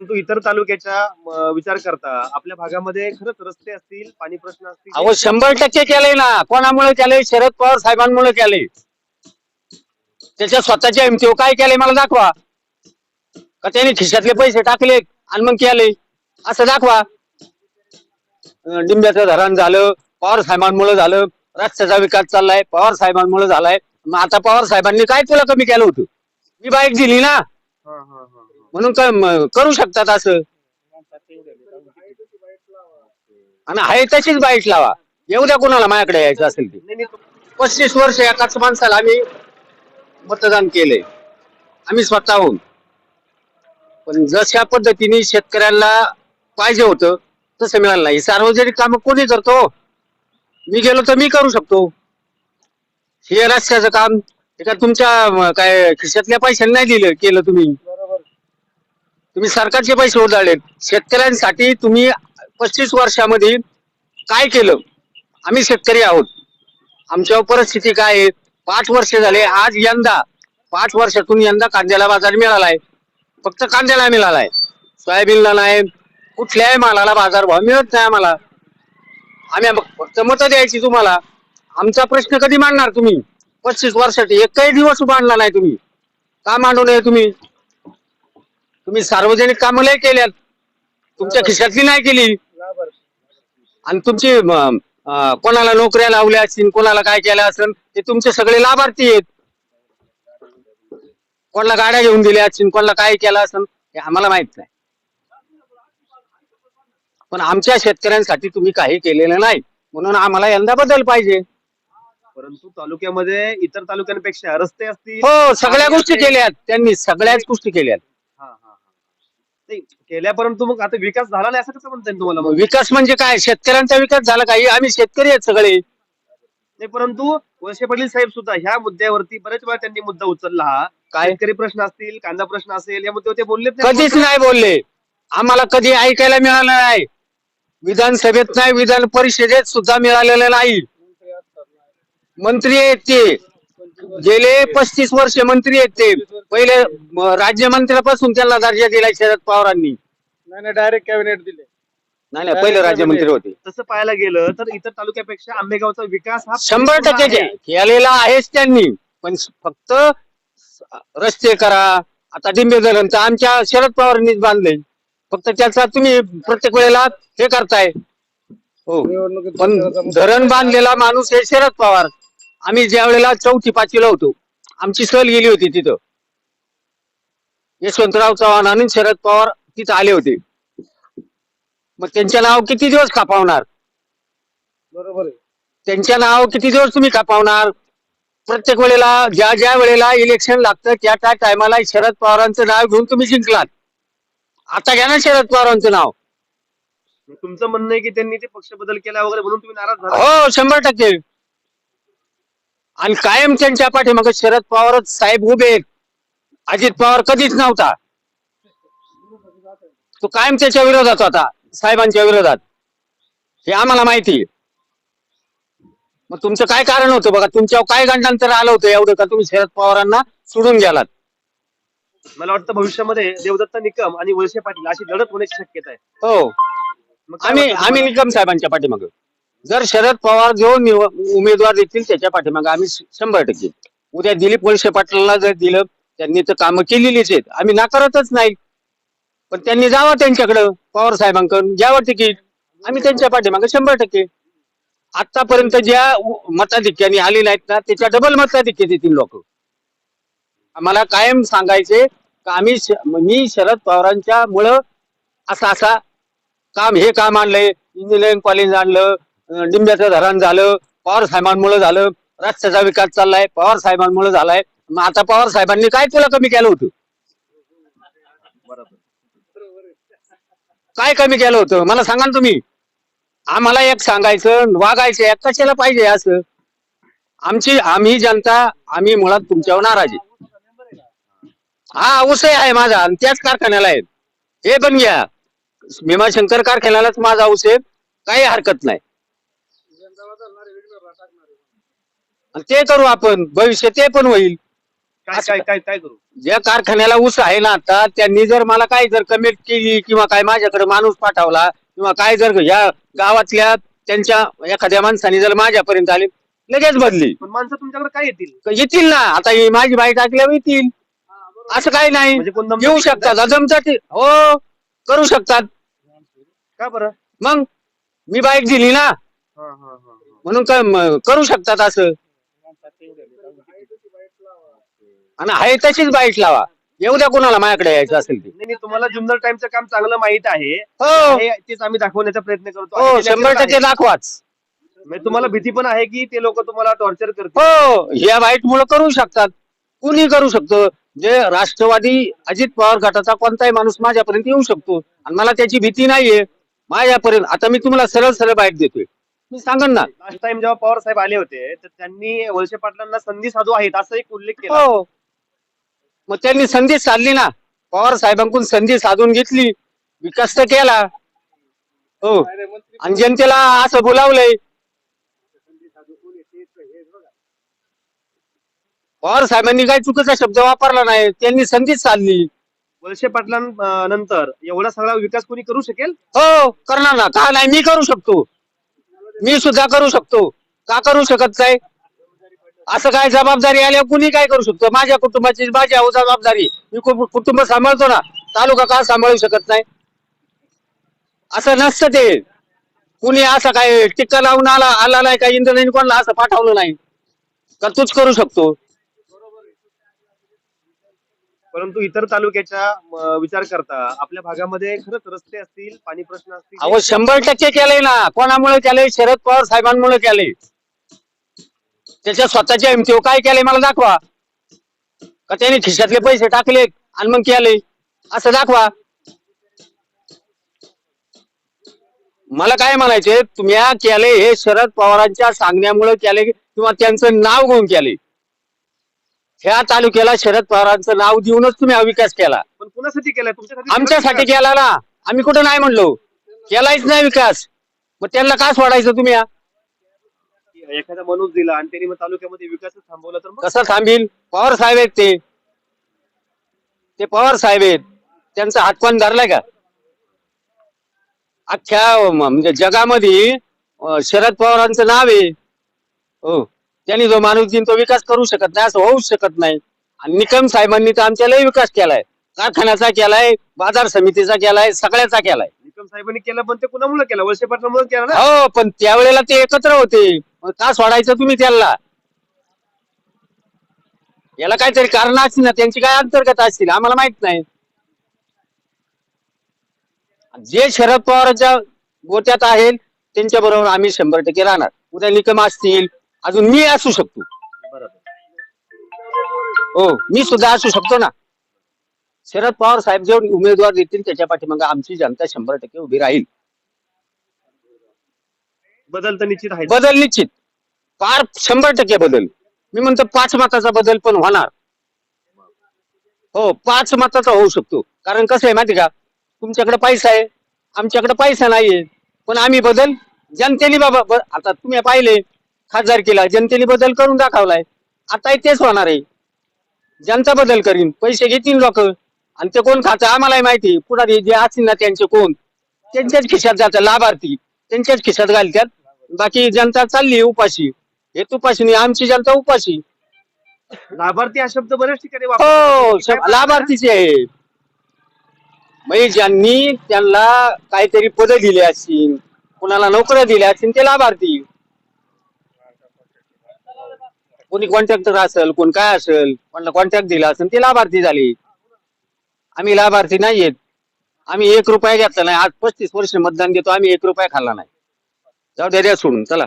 परंतु इतर तालुक्याच्या अं, विचार करता आपल्या भागामध्ये खरंच रस्ते असतील पाणी प्रश्न असतील. अहो शंभर टक्के केलंय ना. कोणामुळे केलंय? शरद पवार साहेबांमुळे केलंय. त्याच्या स्वतःच्या हिमतीवर काय केलंय मला दाखवा. का त्याने खिशातले पैसे टाकले आणि मग केले असं दाखवा. अं, डिंब्याचं धरण झालं पवार साहेबांमुळे झालं रस्त्याचा विकास चाललाय पवार साहेबांमुळे झालाय. मग आता पवार साहेबांनी काय तुला कमी केलं होतं? मी बाईक दिली ना. हा, हा, हा. म्हणून काय म- करू शकतात असं? आणि आहे तशीच बाईट लावा. येऊ द्या कोणाला माझ्याकडे यायचं असेल ते. पस्तीस वर्ष एकाच माणसाला आम्ही मतदान केले आम्ही स्वतःहून. पण जशा पद्धतीने शेतकऱ्यांना पाहिजे होतं तसं मिळालं नाही. सार्वजनिक काम कोणी करतो? मी गेलो तर मी करू शकतो. हे रस्त्याचं काम एका तुमच्या अं, काय खिशातल्या पैशाने नाही दिलं केलं तुम्ही. तुम्ही सरकारचे पैसे उधळले. शेतकऱ्यांसाठी तुम्ही पस्तीस वर्षामध्ये काय केलं? आम्ही शेतकरी आहोत. आमच्या परिस्थिती काय आहे? पाच वर्ष झाले आज यंदा पाच वर्षातून यंदा कांद्याला बाजार मिळालाय. फक्त कांद्याला मिळालाय. सोयाबीनला नाही कुठल्याही मालाला बाजार भाव मिळत नाही आम्हाला. आम्ही मग फक्त मतं द्यायची तुम्हाला. आमचा प्रश्न कधी मांडणार तुम्ही? पस्तीस वर्षासाठी एकही दिवस मांडला नाही तुम्ही. का मांडू नये तुम्ही? तुम्ही सार्वजनिक कामं लय केल्यात. तुमच्या खिशातली नाही केली. आणि तुमची म, अं, कोणाला नोकऱ्या लावल्या असतील कोणाला काय केलं असेल ते तुमचे सगळे लाभार्थी आहेत. कोणाला गाड्या घेऊन दिल्या असतील कोणाला काय केलं असेल हे आम्हाला माहीत नाही. पण आमच्या शेतकऱ्यांसाठी तुम्ही काही केलेलं नाही. म्हणून आम्हाला यंदा बदल पाहिजे. परंतु तालुक्यामध्ये इतर तालुक्यांपेक्षा रस्ते असतील हो सगळ्या गोष्टी केल्यात. त्यांनी सगळ्याच गोष्टी केल्यात. हा, हा. नाही, केल्या परंतु मग आता विकास झाला नाही असं कसं म्हणता येईल तुम्हाला मग? विकास म्हणजे काय? शेतकऱ्यांचा विकास झाला काही आम्ही शेतकरी आहेत सगळे. नाही परंतु वळसे पाटील साहेब सुद्धा ह्या मुद्द्यावरती बरेच वेळा त्यांनी मुद्दा उचलला. हा काय? शेतकरी प्रश्न असतील कांदा प्रश्न असेल या मुद्द्यावर ते बोललेच नाही. कधीच नाही बोलले. आम्हाला कधी ऐकायला मिळालं नाही. विधानसभेत नाही विधान परिषदेत सुद्धा मिळालेलं नाही. मंत्री आहेत ते. गेले पस्तीस वर्ष मंत्री आहेत ते. पहिले राज्यमंत्र्यापासून त्यांना दर्जा दिलाय शरद पवारांनी. नाही नाही डायरेक्ट कॅबिनेट दिले. नाही नाही पहिले राज्यमंत्री होते. तसं पाहायला गेलं तर इतर तालुक्यापेक्षा आंबेगावचा विकास हा शंभर टक्के केलेला आहेच त्यांनी. पण फक्त रस्ते करा आता डिंबे धरण तर आमच्या शरद पवारांनीच बांधले. फक्त त्याचा तुम्ही प्रत्येक वेळेला हे करताय. हो. पण धरण बांधलेला माणूस हे शरद पवार. आम्ही ज्या वेळेला चौथी पाचवीला होतो आमची सहल गेली होती तिथं. यशवंतराव चव्हाण आणि शरद पवार तिथं आले होते. मग त्यांच्या नाव किती दिवस कापावणार? बरोबर आहे. त्यांच्या नाव किती दिवस तुम्ही कापावणार? प्रत्येक वेळेला ज्या ज्या वेळेला इलेक्शन लागतं त्या त्या टायमाला शरद पवारांचं नाव घेऊन तुम्ही जिंकलात. आता घ्या ना शरद पवारांचं नाव. तुमचं म्हणणं आहे की त्यांनी ते पक्ष बदल केला वगैरे म्हणून तुम्ही नाराज झाला. हो शंभर टक्के. आणि कायम त्यांच्या पाठीमागे शरद पवारच साहेब उभे आहेत. अजित पवार कधीच नव्हता. तो कायम त्याच्या विरोधात होता साहेबांच्या विरोधात. हे आम्हाला माहिती आहे. मग तुमचं काय कारण होतं बघा? तुमच्यावर काय गंडांतर आलं होतं एवढं का तुम्ही शरद पवारांना सोडून गेलात? मला वाटतं भविष्यामध्ये देवदत्त निकम आणि वळसे पाटील अशी लढत होण्याची शक्यता आहे. हो. आम्ही आम्ही? निकम साहेबांच्या पाठीमागे. जर शरद पवार जो निव- उमेदवार देतील त्याच्या पाठीमागे आम्ही शंभर टक्के. उद्या दिलीप वळसे पाटलांना जर दिलं त्यांनी तर कामं केलेलीच आहेत. आम्ही नाकारतच नाही. पण त्यांनी जावं त्यांच्याकडं पवार साहेबांकडून. घ्यावं तिकीट आम्ही त्यांच्या पाठीमागे शंभर टक्के. आतापर्यंत ज्या उ- मताधिक्याने आली नाहीत ना त्याच्या डबल मताधिक्य देतील लोक. आम्हाला कायम सांगायचे का आम्ही श- मी शरद पवारांच्या मुळे असा असा काम हे काम आणलंय इंजिनिअरिंग कॉलेज आणलं डिंब्याचं धरण झालं पवार साहेबांमुळे झालं रस्त्याचा विकास चाललाय पवार साहेबांमुळे झालाय. मग आता पवार साहेबांनी काय तुला कमी केलं होतं? काय कमी केलं होतं? मला सांगा ना तुम्ही. आम्हाला एक सांगायचं वागायचं एक कशाला पाहिजे असं? आमची आम्ही जनता आम्ही मुळात तुमच्यावर नाराज हा उसय आहे माझा आणि त्याच कारखान्याला आहे. हे पण घ्या. भीमाशंकर कारखान्यालाच माझा ऊस काही हरकत नाही. आणि ते करू आपण. भविष्य ते पण होईल. काय असं काय काय काय करू? ज्या कारखान्याला ऊस आहे ना आता त्यांनी जर मला काय जर कमेंट केली किंवा काय माझ्याकडे माणूस पाठवला किंवा काय जर या गावातल्या त्यांच्या एखाद्या माणसाने जर माझ्यापर्यंत आले लगेच बदली. पण माणसं तुमच्याकडे काय येतील? येतील ना. आता ही माझी बाई टाकल्यावर येतील. असं काही नाही. म्हणजे कोण येऊ शकतात. जमतात हो करू शकतात. का बरं? मग मी बाईक दिली ना. हा, हा, हा, हा. म्हणून म- करू शकतात असं. आणि आहे तशीच बाईक लावा. येऊ द्या कोणाला माझ्याकडे यायचं असेल ते. नाही नाही, तुम्हाला जुन्नर टाइमचं काम चांगलं माहीत आहे. हो. हे तेच आम्ही दाखवण्याचा प्रयत्न करतो. हो आणि शंभर टक्के. दाखवाच. म्हणजे तुम्हाला भीती पण आहे की ते लोक तुम्हाला टॉर्चर करतील. हो या बाईट मुळे करू शकतात. कुणी करू शकतो? जे राष्ट्रवादी अजित पवार गटाचा कोणताही माणूस माझ्यापर्यंत येऊ शकतो. आणि मला त्याची भीती नाहीये. माझ्यापर्यंत आता मी तुम्हाला सरळ सरळ बाईट देतोय. मी सांगन ना. लास्ट टाइम जेव्हा पवार साहेब आले होते तर त्यांनी वळसे पाटलांना संधी साधू आहेत असं एक उल्लेख केला. हो. मग त्यांनी संधी साधली ना. पवार साहेबांकडून संधी साधून घेतली. विकास तर केला. हो. आणि जनतेला असं बोलावलंय. पवार साहेबांनी काही चुकीचा शब्द वापरला नाही. त्यांनी संधीच साधली. वळसे पाटलांनंतर एवढा सगळा विकास कोणी करू शकेल? हो करणार ना. का नाही? मी करू शकतो. मी सुद्धा करू शकतो. का करू शकत नाही? असं काय जबाबदारी आल्यावर कुणी काय करू शकतो? माझ्या कुटुंबाची माझी अहो जबाबदारी मी कु- कुटुंब सांभाळतो ना तालुका का सांभाळू शकत नाही? असं नसतं ते. कुणी असं काय टिक्का लावून आला आला नाही का इंद्रने कोणाला असं पाठवलं नाही. का तूच करू शकतो? परंतु इतर तालुक्याच्या अं, विचार करता आपल्या भागामध्ये खरंच रस्ते असतील पाणी प्रश्न असतील अहो शंभर टक्के केलंय ना. कोणामुळे केलंय? शरद पवार साहेबांमुळे केलंय. त्याच्या स्वतःच्या हिमतीवर काय केलंय मला दाखवा. का त्याने खिशातले पैसे टाकले आणि मग केले असं दाखवा. मला काय म्हणायचे? तुम्ही केले हे शरद पवारांच्या सांगण्यामुळे केले किंवा त्यांचं नाव घेऊन केले ह्या तालुक्याला शरद पवारांचं नाव देऊनच तुम्ही हा विकास केला. पण कुणासाठी केलाय? तुमच्यासाठी आमच्यासाठी केला ना. आम्ही कुठं नाही म्हणलो. केलाच नाही विकास. मग त्यांना का सोडायचं तुम्ही? एखादा माणूस दिला आणि त्यांनी मग तालुक्यामध्ये विकास थांबवला तर मग कसं थांबील? पवार साहेब आहेत ते. ते पवार साहेब आहेत. त्यांचा हातपान धरलाय का? अख्ख्या म्हणजे जगामध्ये अं, शरद पवारांचं नाव आहे. हो. त्यांनी जो माणूस दिन तो विकास करू शकत नाही असं होऊच शकत नाही. आणि निकम साहेबांनी तर आमच्या लय विकास केलाय. कारखान्याचा केलाय बाजार समितीचा केलाय सगळ्याचा केलाय. निकम साहेबांनी केलं पण ते कुणामुळे केलं? वळसे पाटलामुळे केलं ना? हो पण त्यावेळेला ते एकत्र होते. मग का सोडायचं तुम्ही त्यांना? याला काहीतरी कारण असतील ना त्यांची काय अंतर्गत असतील आम्हाला माहीत नाही. जे शरद पवारांच्या गोट्यात आहेत त्यांच्या बरोबर आम्ही शंभर टक्के राहणार. उद्या निकम असतील अजून मी असू शकतो. बरोबर. हो मी सुद्धा असू शकतो ना. शरद पवार साहेब जेवढे उमेदवार देतील त्याच्या पाठीमागे आमची जनता शंभर टक्के उभी राहील. बदल तर निश्चित आहे बदल निश्चित. फार शंभर टक्के बदल. मी म्हणतो पाच मताचा बदल पण होणार. हो पाच मताचा होऊ शकतो. कारण कसं आहे माहिती का? तुमच्याकडे पैसा आहे. आमच्याकडे पैसा नाहीये. पण आम्ही बदल जनतेने बाबा ब- आता तुम्ही पाहिले खासदार केला जनतेने बदल करून दाखवलाय. आता तेच होणार आहे. जनता बदल करीन. पैसे घेतील लोक. आणि ते कोण खातं आम्हालाही माहिती. पुढारी जे असतील ना त्यांचे कोण? त्यांच्याच खिशात जातात लाभार्थी. त्यांच्याच खिशात घालतात. बाकी जनता चालली उपाशी. हे तुपाशी नाही आमची जनता उपाशी. लाभार्थी हा शब्द बऱ्याच ठिकाणी हो. श- लाभार्थीचे आहे म्हणजे ज्यांनी त्यांना काहीतरी पद दिले असतील. कुणाला नोकऱ्या दिल्या असतील ते लाभार्थी. कोणी कॉन्ट्रॅक्टर असेल कोण काय असेल कोणाला कॉन्ट्रॅक्ट दिला असेल ते लाभार्थी झाले. आम्ही लाभार्थी नाही आहेत आम्ही एक रुपया घेतला नाही. आज पस्तीस वर्ष मतदान देतो. आम्ही एक रुपया खाल्ला नाही. जाऊ द्या द्या सोडून. चला.